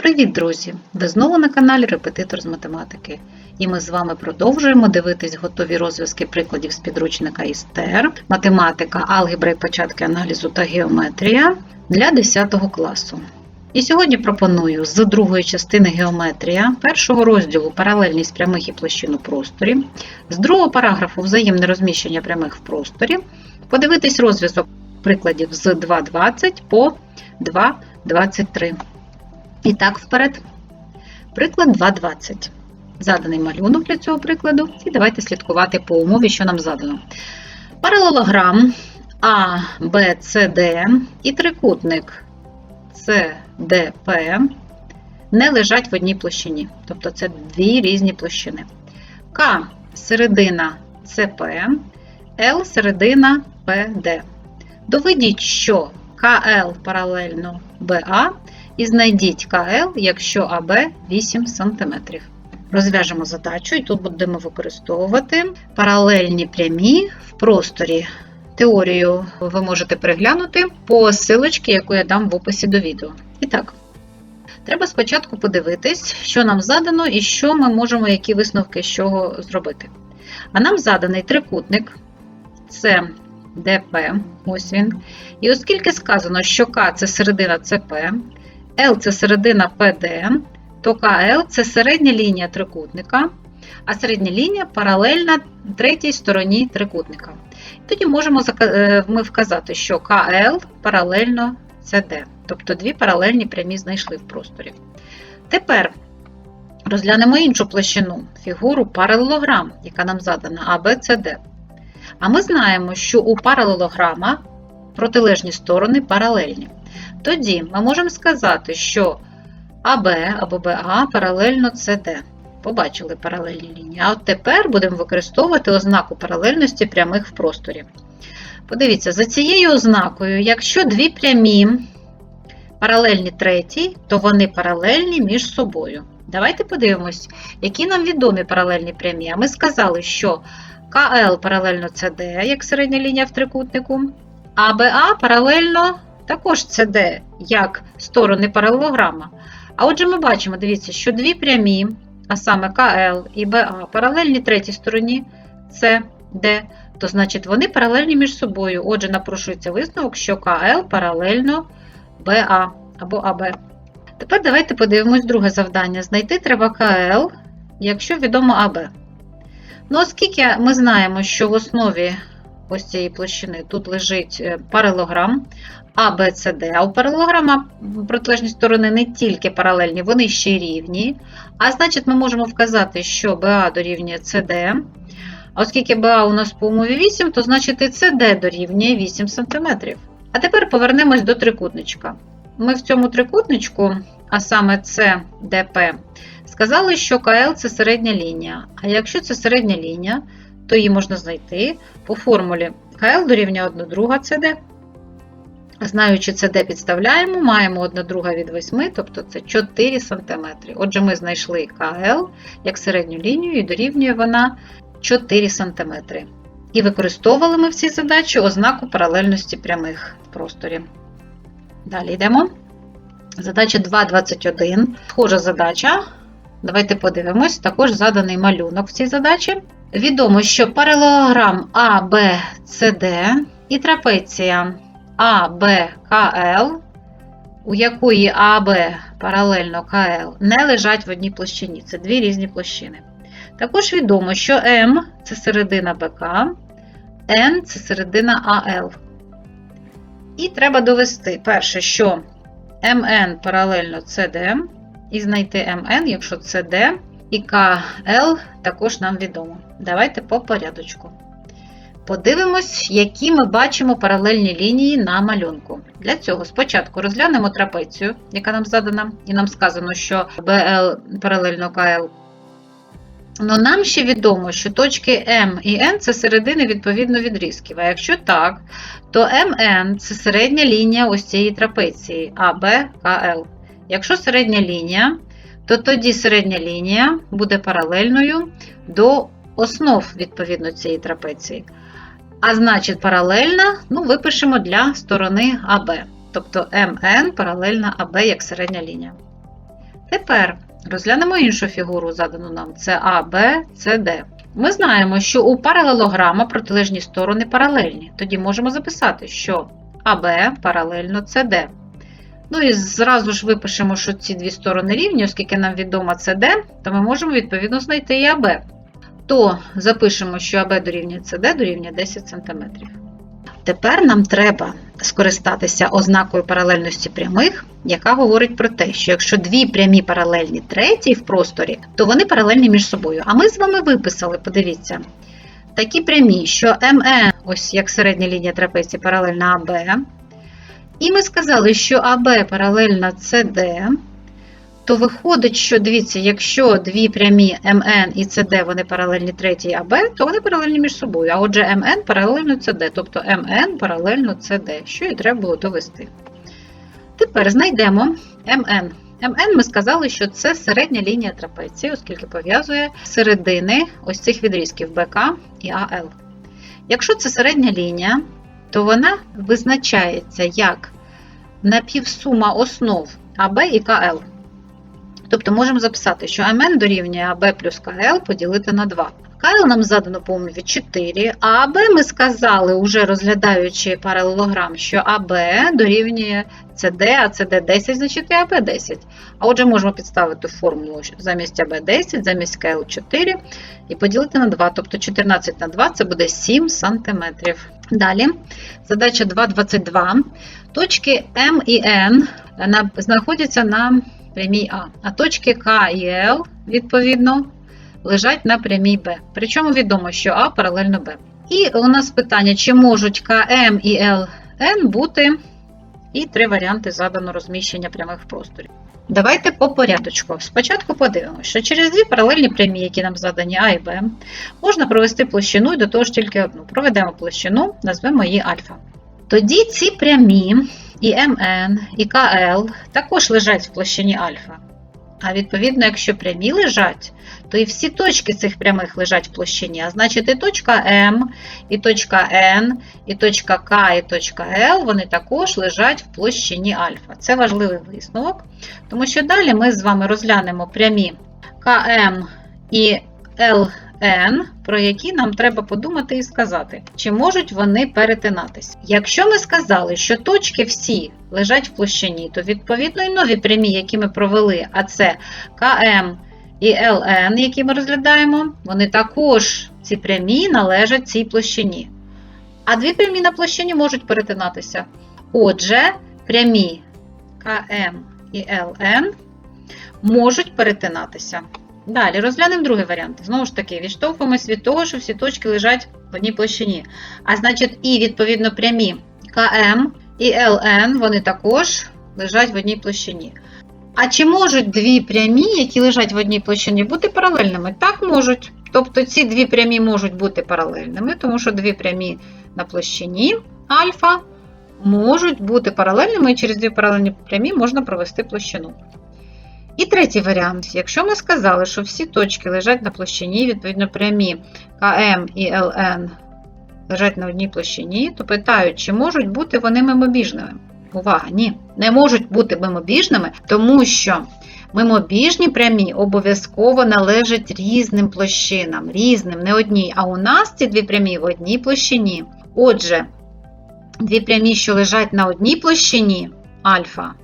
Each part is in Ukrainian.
Привіт, друзі! Ви знову на каналі Репетитор з математики. І ми з вами продовжуємо дивитись готові розв'язки прикладів з підручника ІСТЕР, математика, алгебра і початки аналізу та геометрія для 10 класу. І сьогодні пропоную з другої частини геометрія першого розділу паралельність прямих і площин у просторі, з другого параграфу взаємне розміщення прямих в просторі, подивитись розв'язок прикладів з 2.20 по 2.23. І так, вперед. Приклад 2.20. Заданий малюнок для цього прикладу. І давайте слідкувати по умові, що нам задано. Паралелограм А, Б, С, Д і трикутник СДП не лежать в одній площині. Тобто це дві різні площини. К середина ЦП, Л середина ПД. Доведіть, що КЛ паралельно БА і знайдіть КЛ, якщо АБ 8 см. Розв'яжемо задачу, і тут будемо використовувати паралельні прямі в просторі. Теорію ви можете переглянути по силочці, яку я дам в описі до відео. І так, треба спочатку подивитись, що нам задано і що ми можемо, які висновки з чого зробити. А нам заданий трикутник це ДП, ось він. І оскільки сказано, що К це середина ЦП, Л це середина ПД, то КЛ це середня лінія трикутника, а середня лінія паралельна третій стороні трикутника. Тоді можемо ми вказати, що КЛ паралельно СД, тобто дві паралельні прямі знайшли в просторі. Тепер розглянемо іншу площину фігуру паралелограм, яка нам задана ABCD. А ми знаємо, що у паралелограма протилежні сторони паралельні. Тоді ми можемо сказати, що АБ або БА паралельно СД. Побачили паралельні лінії. А от тепер будемо використовувати ознаку паралельності прямих в просторі. Подивіться, за цією ознакою, якщо дві прямі паралельні третій, то вони паралельні між собою. Давайте подивимось, які нам відомі паралельні прямі. А ми сказали, що КЛ паралельно СД, як середня лінія в трикутнику, а БА паралельно також СД, як сторони паралелограма. А отже, ми бачимо, дивіться, що дві прямі, а саме КЛ і БА, паралельні третій стороні СД, то значить вони паралельні між собою. Отже, напрошується висновок, що КЛ паралельно БА або АБ. Тепер давайте подивимось друге завдання. Знайти треба КЛ, якщо відомо АБ. Ну, оскільки ми знаємо, що в основі ось цієї площини тут лежить паралелограм А, Б, С, Д, а у паралелограма протилежні сторони не тільки паралельні, вони ще рівні. А значить, ми можемо вказати, що БА дорівнює СД. А оскільки БА у нас по умові 8, то значить і СД дорівнює 8 см. А тепер повернемось до трикутничка. Ми в цьому трикутничку, а саме СДП, сказали, що КЛ це середня лінія. А якщо це середня лінія, то її можна знайти по формулі КЛ дорівнює 1 друга СД. Знаючи СД підставляємо, маємо 1 друга від 8, тобто це 4 см. Отже, ми знайшли КЛ як середню лінію і дорівнює вона 4 см. І використовували ми в цій задачі ознаку паралельності прямих в просторі. Далі йдемо. Задача 2.21. Схожа задача. Давайте подивимось, також заданий малюнок в цій задачі. Відомо, що паралелограм Д і трапеція А, Б, КЛ, у якої АБ паралельно КЛ, не лежать в одній площині. Це дві різні площини. Також відомо, що М це середина БК, Н це середина АЛ. І треба довести, перше, що МН паралельно СД, і знайти МН, якщо СД, і КЛ також нам відомо. Давайте по порядочку. Подивимось, які ми бачимо паралельні лінії на малюнку. Для цього спочатку розглянемо трапецію, яка нам задана, і нам сказано, що БЛ паралельно КЛ. Но нам ще відомо, що точки М і Н це середини відповідно відрізків. А якщо так, то МН це середня лінія ось цієї трапеції АБ, КЛ. Якщо середня лінія, то тоді середня лінія буде паралельною до основ відповідно цієї трапеції. А значить, паралельна, ну, випишемо для сторони АБ. Тобто МН паралельна АБ як середня лінія. Тепер розглянемо іншу фігуру, задану нам це А, Б, С, Ми знаємо, що у паралелограма протилежні сторони паралельні. Тоді можемо записати, що АБ паралельно СД. Ну і зразу ж випишемо, що ці дві сторони рівні, оскільки нам відомо СД, то ми можемо відповідно знайти і АБ. То запишемо, що АБ дорівнює СД дорівнює 10 см. Тепер нам треба скористатися ознакою паралельності прямих, яка говорить про те, що якщо дві прямі паралельні третій в просторі, то вони паралельні між собою. А ми з вами виписали, подивіться, такі прямі, що МЕ, ось як середня лінія трапеції, паралельна АБ. І ми сказали, що АБ паралельна СД, то виходить, що дивіться, якщо дві прямі МН і СД вони паралельні третій АБ, то вони паралельні між собою. А отже, МН паралельно СД, тобто МН паралельно СД, що і треба було довести. Тепер знайдемо МН. МН ми сказали, що це середня лінія трапеції, оскільки пов'язує середини ось цих відрізків БК і АЛ. Якщо це середня лінія, то вона визначається як напівсума основ АБ і КЛ. Тобто можемо записати, що МН дорівнює АБ плюс КЛ поділити на 2. КЛ нам задано по умові 4, а АБ ми сказали, уже розглядаючи паралелограм, що АБ дорівнює СД, а СД 10, значить і АБ 10. А отже, можемо підставити формулу замість АБ 10, замість КЛ 4 і поділити на 2. Тобто 14 на 2 це буде 7 см. Далі, задача 2,22. Точки М і Н знаходяться на прямій А, а точки К і Л, відповідно, лежать на прямій Б. Причому відомо, що А паралельно Б. І у нас питання, чи можуть КМ і ЛН бути і три варіанти задано розміщення прямих в просторі. Давайте по порядочку. Спочатку подивимося, що через дві паралельні прямі, які нам задані А і Б, можна провести площину і до того ж тільки одну. Проведемо площину, назвемо її альфа. Тоді ці прямі і МН, і КЛ також лежать в площині альфа. А відповідно, якщо прямі лежать, то і всі точки цих прямих лежать в площині. А значить, і точка М, і точка Н, і точка К, і точка Л, вони також лежать в площині альфа. Це важливий висновок, тому що далі ми з вами розглянемо прямі КМ і ЛН, про які нам треба подумати і сказати, чи можуть вони перетинатись. Якщо ми сказали, що точки всі лежать в площині, то відповідно і нові прямі, які ми провели, а це КМ і ЛН, які ми розглядаємо, вони також ці прямі належать цій площині. А дві прямі на площині можуть перетинатися. Отже, прямі КМ і ЛН можуть перетинатися. Далі розглянемо другий варіант. Знову ж таки, відштовхуємось від того, що всі точки лежать в одній площині. А значить, і відповідно прямі КМ і ЛН, вони також лежать в одній площині. А чи можуть дві прямі, які лежать в одній площині, бути паралельними? Так можуть. Тобто ці дві прямі можуть бути паралельними, тому що дві прямі на площині альфа можуть бути паралельними, і через дві паралельні прямі можна провести площину. І третій варіант. Якщо ми сказали, що всі точки лежать на площині, відповідно, прямі КМ і ЛН лежать на одній площині, то питають, чи можуть бути вони мимобіжними. Увага, ні, не можуть бути мимобіжними, тому що мимобіжні прямі обов'язково належать різним площинам, різним, не одній. А у нас ці дві прямі в одній площині. Отже, дві прямі, що лежать на одній площині альфа,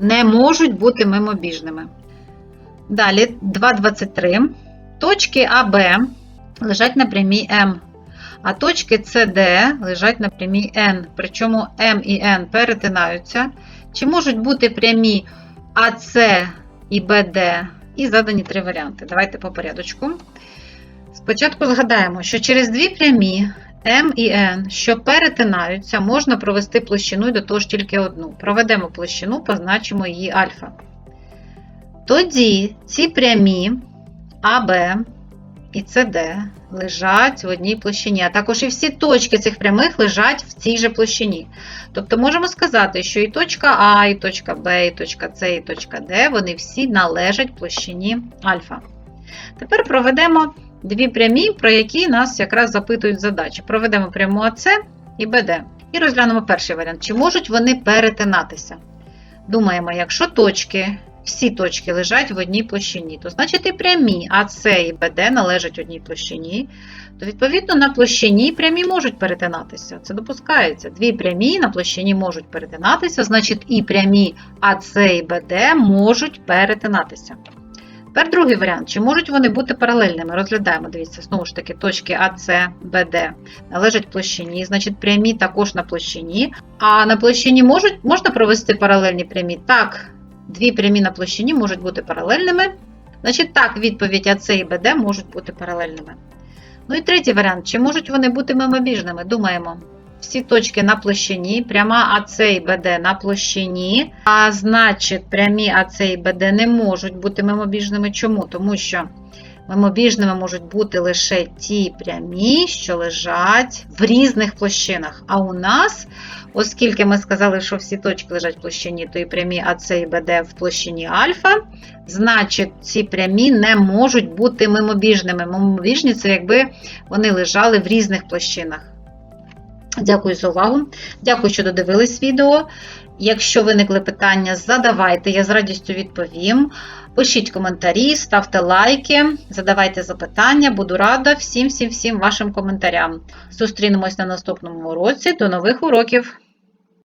не можуть бути мимобіжними. Далі 2,23. Точки АБ лежать на прямій М, а точки CD лежать на прямій N. Причому М і N перетинаються. Чи можуть бути прямі АС і БД? І задані три варіанти. Давайте по порядочку. Спочатку згадаємо, що через дві прямі М і N, що перетинаються, можна провести площину і до того ж тільки одну. Проведемо площину, позначимо її альфа. Тоді ці прямі АБ і СД лежать в одній площині, а також і всі точки цих прямих лежать в цій же площині. Тобто можемо сказати, що і точка А, і точка Б, і точка С, і точка Д, вони всі належать площині альфа. Тепер проведемо дві прямі, про які нас якраз запитують задачі. Проведемо пряму АС і БД. І розглянемо перший варіант. Чи можуть вони перетинатися? Думаємо, якщо точки всі точки лежать в одній площині, то значить і прямі АС і БД належать одній площині, то відповідно на площині прямі можуть перетинатися. Це допускається. Дві прямі на площині можуть перетинатися, значить і прямі АС і БД можуть перетинатися. Тепер другий варіант. Чи можуть вони бути паралельними? Розглядаємо, дивіться, знову ж таки, точки АС, БД належать площині, значить прямі також на площині. А на площині можуть, можна провести паралельні прямі? Так, дві прямі на площині можуть бути паралельними. Значить, так, відповідь АС і БД можуть бути паралельними. Ну і третій варіант. Чи можуть вони бути мимобіжними? Думаємо. Всі точки на площині, пряма АС і БД на площині, а значить, прямі АС і БД не можуть бути мимобіжними. Чому? Тому що мимобіжними можуть бути лише ті прямі, що лежать в різних площинах. А у нас, оскільки ми сказали, що всі точки лежать в площині, то і прямі АС і БД в площині альфа, значить, ці прямі не можуть бути мимобіжними. Мимобіжні це якби вони лежали в різних площинах. Дякую за увагу. Дякую, що додивились відео. Якщо виникли питання, задавайте, я з радістю відповім. Пишіть коментарі, ставте лайки, задавайте запитання. Буду рада всім всім всім вашим коментарям. Зустрінемось на наступному уроці. До нових уроків!